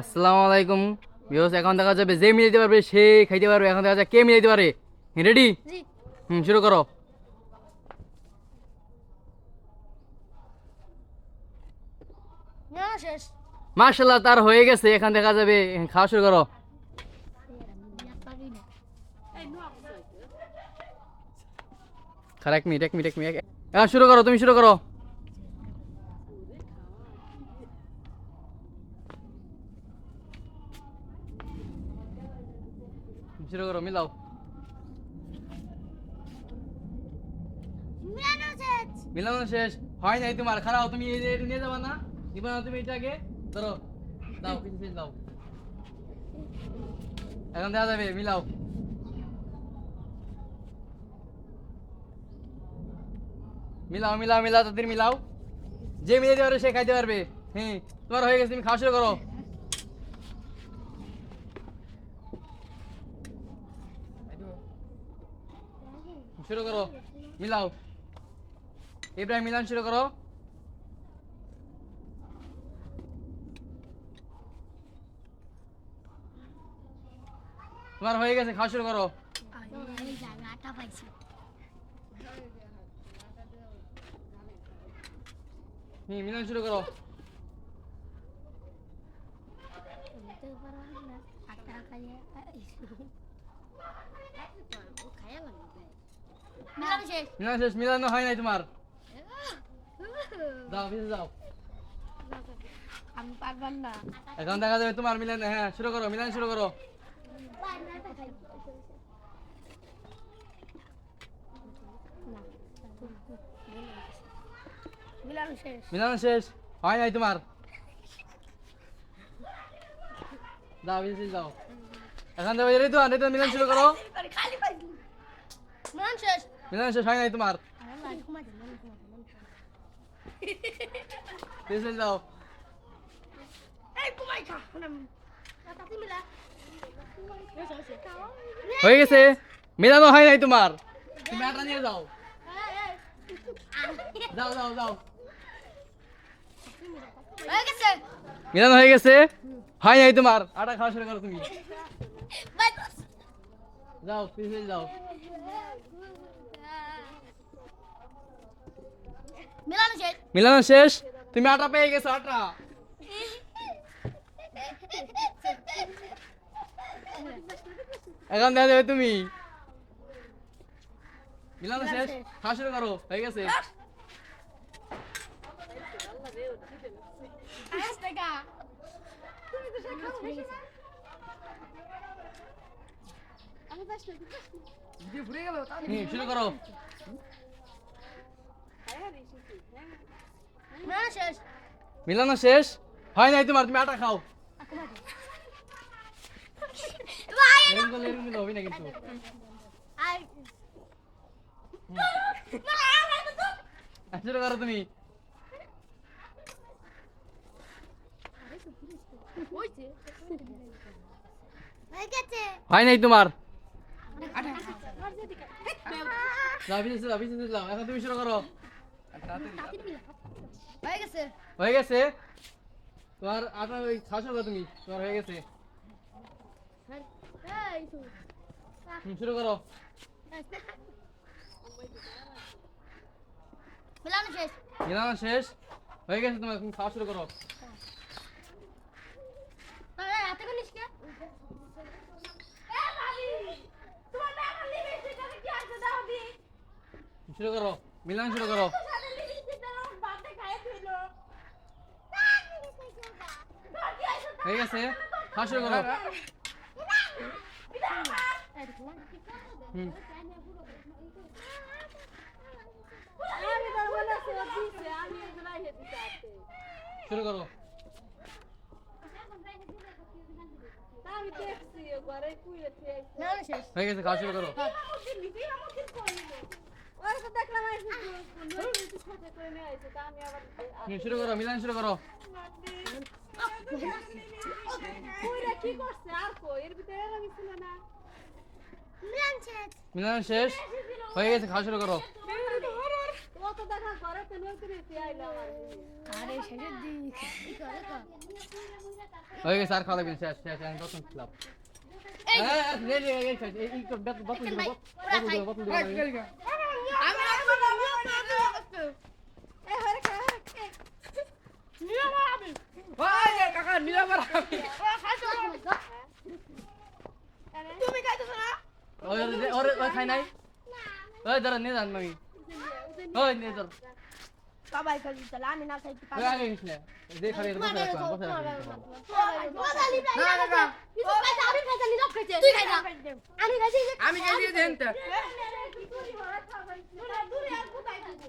আসসালামু আলাইকুম। বিহস এখন দেখা যাবে যে মিলাইতে পারবে সে খাইতে পারবে। এখন দেখা যাবে কে মিলাইতে পারে। রেডি হুম শুরু করো। মার্শাল্লাহ তার হয়ে গেছে। এখন দেখা যাবে খাওয়া শুরু করো। খারাপ এক মিনিট এক মিনিট এক মিনিট। এখন শুরু করো তুমি শুরু করো। শুরু করো মিলাও। মিলানো শেষ। শেষ। হয় নাই তোমার খারাপ তুমি এই যে এটা নিয়ে যাবা না? নিবা না তুমি এটাকে? ধরো দাও কিছু পিস দাও। এখন দেওয়া যাবে মিলাও। মিলাও মিলাও মিলাও তাদের মিলাও। যে মিলাইতে পারবে সে খাইতে পারবে। হ্যাঁ তোমার হয়ে গেছে তুমি খাওয়া শুরু করো। শুরু করো। মিলাও। ইব্রাহিম, মিলান, শুরু করো। তোমার হয়ে গেছে, খাওয়া শুরু করো। মিলান, শুরু করো। লাগবে মিলানো শেষ মিলান শেষ মিলানো হয় নাই তোমার। যাও পিছে যাও। আমি পারবার না। এখন দেখা যাবে তোমার মিলান হ্যাঁ শুরু করো মিলান শুরু করো। মিলানো শেষ মিলানো শেষ হয় নাই তোমার। যাও পিছে যাও। এখন যাবে রেতু রেতু মিলান শুরু করো। খালি পাইছি। মিলানো শেষ মিলান শেষ হয় নাই তোমার পিছে যাও হয়ে গেছে মিলানো হয় নাই তোমার তুমি আটা নিয়ে যাও যাও যাও যাও মিলানো হয়ে গেছে হয় নাই তোমার আটা খাওয়া শুরু করো তুমি যাও পিছে যাও। মিলানো শেষ। মিলানো শেষ? তুমি আটা পেয়ে গেছো আটা। এখন দেখা যাবে তুমি। মিলানো শেষ? খাওয়া শুরু করো হয়ে গেছে। তুমি তো সব খাও আমি ফার্স্ট হুম, শুরু করো। মিলানো শেষ। মিলানো হয় নাই তোমার তুমি আটা খাও। হবে না কিন্তু। শুরু করো তুমি। হয় নাই তোমার যাও বিশেষ যাও বিশেষ যাও এখন তুমি শুরু করো। হয়ে গেছে। হয়ে গেছে? তোমার আটা ওই খাওয়া করো তুমি তোমার হয়ে গেছে। শুরু করো। শেষ। শেষ? হয়ে গেছে তোমার তুমি খাওয়া শুরু করো এই, হাতে করিস কে এ ভাবি তোমার টাকা লিপস্টিক আমি কি আছে দাও দি শুরু করো। মিলানো, শুরু করো। হয়ে গেছে? খাওয়া শুরু করো। শুরু করো। হয়ে গেছে, খাওয়া শুরু করো। নতুন শুরু করো মিলান শুরু করো মিলান শেষ হয়ে গেছে খাওয়া শুরু করো হয়ে গেছে আর খাওয়া লাগবে শেষ শেষ প্রথম খেলাম এই হ্যাঁ, হ্যাঁ, এই এই- বোতল দিবো, বোতল দিবো আমি। আমি একবার নিয়ম না দিও এই হরে খা নিয়ম আমি ভাই, এ কাকা, নিয়ে আবার আমি। তুমি খাইতেছ না ওই, ওরে, ওই খাই নাই? ওই, দাঁড়া, নিয়ে যান আমি। ওই, নিয়ে যান। সবাই খাইছি তাহলে আমি না খাইতে ওই, আগে গেছ না। যে খাবি, বসে রাখলাম, বসে রাখলাম। আমি খাইছি দেন তো কি দেখো তুমি খাইছো